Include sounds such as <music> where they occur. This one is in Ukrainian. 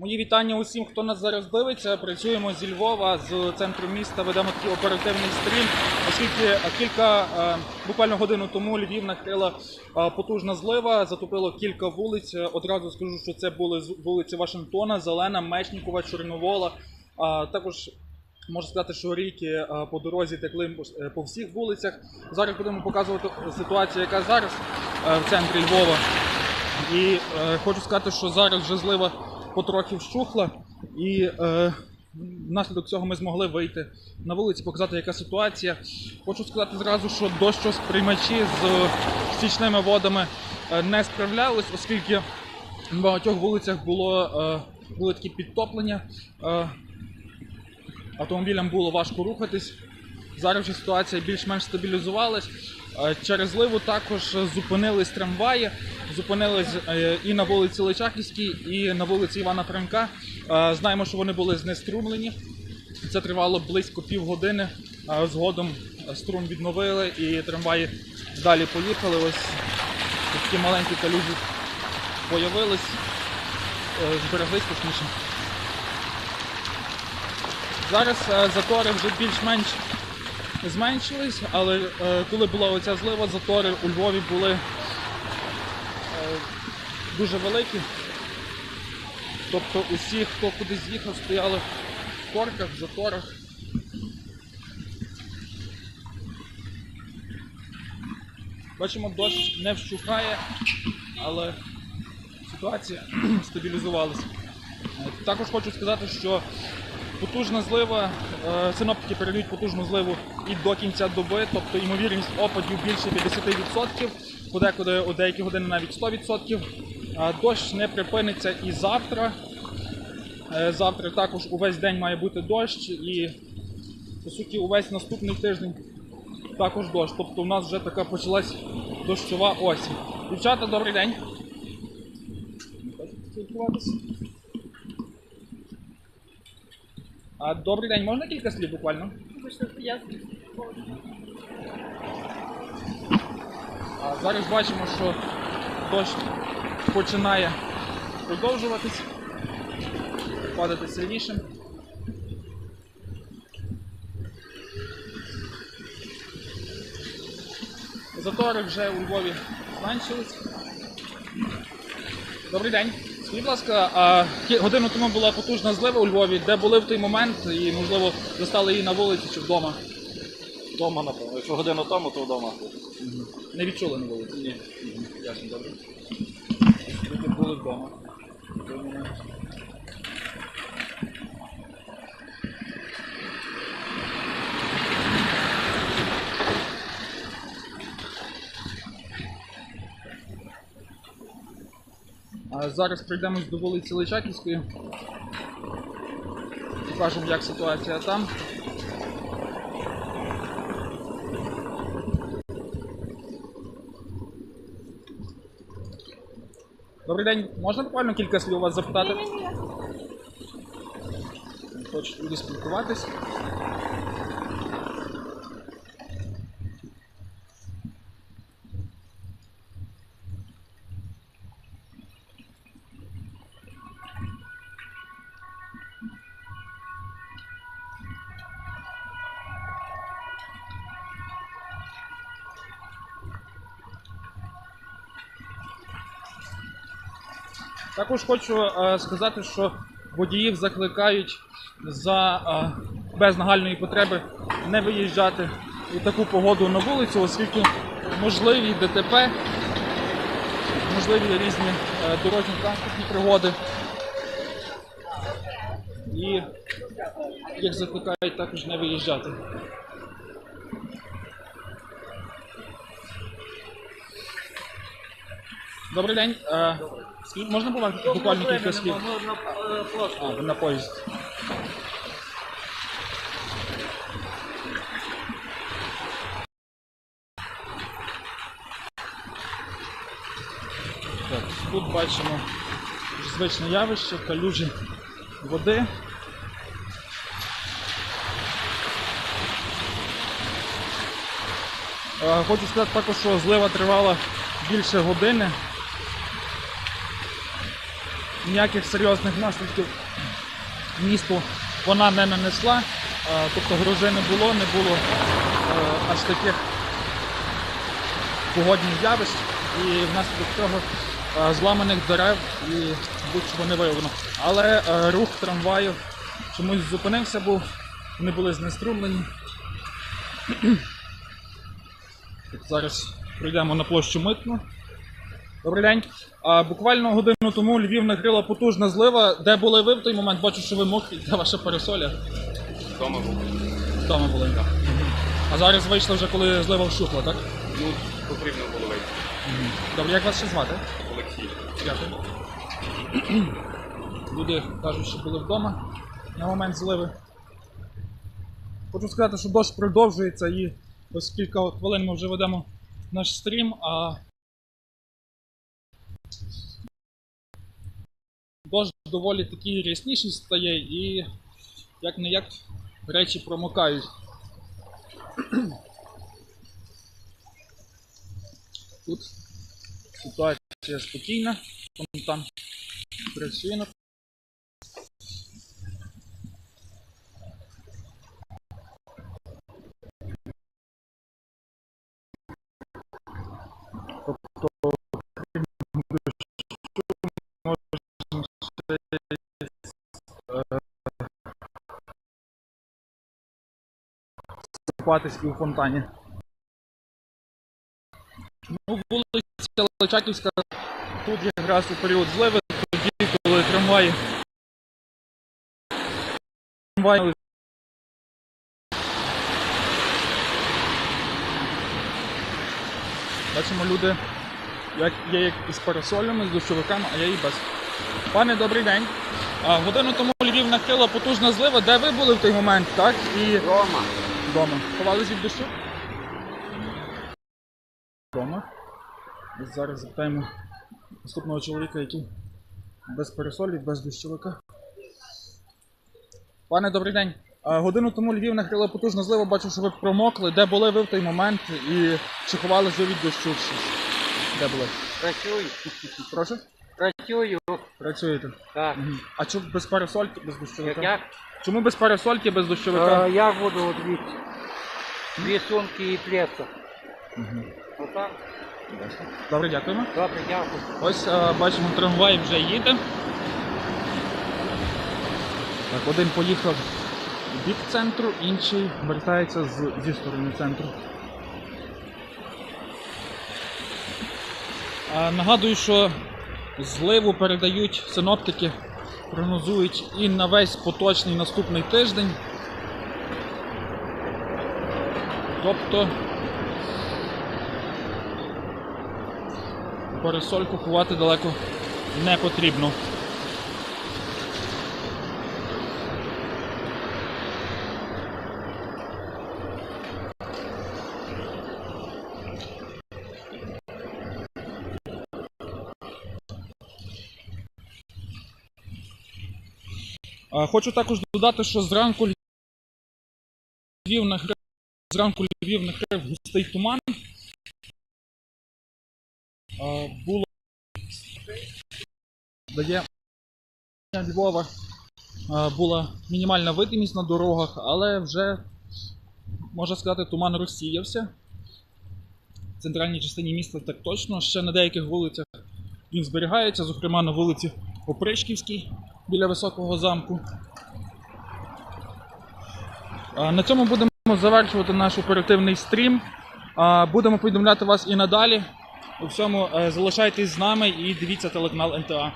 Мої вітання усім, хто нас зараз дивиться. Працюємо зі Львова, з центру міста. Ведемо такий оперативний стрім, оскільки е, кілька е, буквально годину тому Львів накрила е, потужна злива, затопило кілька вулиць. Одразу скажу, що це були вулиці Вашингтона, Зелена, Мечнікова, Чорновола. Також можу сказати, що ріки по дорозі текли по всіх вулицях. Зараз будемо показувати ситуацію, яка зараз в центрі Львова. І хочу сказати, що зараз вже злива потрохи вщухла, і е, внаслідок цього ми змогли вийти на вулиці, показати, яка ситуація. Хочу сказати зразу, що дощосприймачі з стічними водами е, не справлялись, оскільки на багатьох вулицях було, е, були такі підтоплення. Е, автомобілям було важко рухатись. Зараз вже ситуація більш-менш стабілізувалась. Через зливу також зупинились трамваї, зупинились е, і на вулиці Личаківській, і на вулиці Івана Франка. Е, Знаємо, що вони були знеструмлені. Це тривало близько півгодини. Згодом струм відновили і трамваї далі поїхали. Ось такі маленькі калюжі появились, е, збереглись точніше. Зараз затори вже більш-менш зменшились, але е, коли була оця злива, затори у Львові були е, дуже великі. Тобто усі, хто кудись їхав, стояли в корках, в заторах. Бачимо, дощ не вщухає, але ситуація <clears throat> стабілізувалася. Е, Також хочу сказати, що потужна злива, е, синоптики передають потужну зливу і до кінця доби, тобто ймовірність опадів більше 50%, подекуди у деякі години навіть 100%. Е, Дощ не припиниться і завтра. Е, Завтра також увесь день має бути дощ і по суті увесь наступний тиждень також дощ. Тобто у нас вже така почалась дощова осінь. Дівчата, добрий день. Не? А, добрий день, можна кілька слів буквально? Я А, зараз бачимо, що дощ починає продовжуватись, падати сильніше. Затори вже у Львові зменшились. Добрий день. Скажіть, будь ласка, а годину тому була потужна злива у Львові, де були в той момент і, можливо, застали її на вулиці чи вдома? Вдома, напевно. Якщо годину тому, то вдома. Не відчули на вулиці? Ні. Ясно, добре. Люди були вдома. А зараз прийдемо до вулиці Личаківської. Покажемо, як ситуація там. Добрий день, можна буквально кілька слів у вас запитати? Хочуть люди спілкуватись. Також хочу е, сказати, що водіїв закликають за е, без нагальної потреби не виїжджати у таку погоду на вулицю, оскільки можливі ДТП, можливі різні е, дорожні транспортні пригоди. І їх закликають також не виїжджати. Добрий день. Е, скажіть, можна буквально- буквально кілька слів? А, ви на поїзд. Так, тут бачимо звичне явище, калюжі води. Е, Хочу сказати також, що злива тривала більше години. Ніяких серйозних наслідків місту вона не нанесла. Е, Тобто грози не було, не було е, аж таких погодних явищ, і внаслідок цього е, зламаних дерев і будь-чого не виявлено. Але рух трамваю чомусь зупинився, був, вони були знеструмлені. <clears throat> Зараз прийдемо на площу Митну. Добрий день. А, буквально годину тому Львів накрила потужна злива. Де були ви в той момент? Бачу, що ви мокрі, де ваша парасоля? Вдома був. Вдома були. Так. А зараз вийшли вже, коли злива вщухла, так? Ну, потрібно було вийти. Добре, як вас ще звати? Олексій. Дякую. Люди кажуть, що були вдома на момент зливи. Хочу сказати, що дощ продовжується і ось кілька хвилин ми вже ведемо наш стрім, а дощ доволі такий рясніший стає і як не як речі промокають. Тут ситуація спокійна, там працює купатись і у фонтані. Ну, вулиця Личаківська тут якраз у період зливи, тоді, коли трамваї трамваї Бачимо люди, як є як із парасолями, з дощовиками, а є і без. Пане, добрий день. А, годину тому Львів накрила потужна злива. Де ви були в той момент, так? І Дома. Вдома. Ховались від дощу? Вдома. І зараз запитаємо наступного чоловіка, який без парасолі, без дощовика. Пане, добрий день. Годину тому Львів накрила потужна злива, бачу, що ви промокли. Де були ви в той момент і чи ховали ви від дощу? Де були? Працюю. Прошу? Працюю. Працюєте. Так. Мгм. А чому без парасольки, без дощовика? Як, як? Чому без парасольки, без дощовика? Е, я буду от дві, дві сумки і плеса. Отак. Добре, дякуємо. Добре, дякую. Ось е, бачимо, трамвай вже їде. Так, один поїхав в бік центру, інший вертається з, зі сторони центру. А, нагадую, що зливу передають синоптики, прогнозують і на весь поточний наступний тиждень. Тобто парасольку ховати далеко не потрібно. Хочу також додати, що зранку Львів накрив, зранку Львів накрив густий туман. Було дає Львова була мінімальна видимість на дорогах, але вже, можна сказати, туман розсіявся. В центральній частині міста так точно. Ще на деяких вулицях він зберігається, зокрема на вулиці Опришківській біля високого замку. На цьому будемо завершувати наш оперативний стрім. Будемо повідомляти вас і надалі. У всьому е, залишайтесь з нами і дивіться телеканал НТА.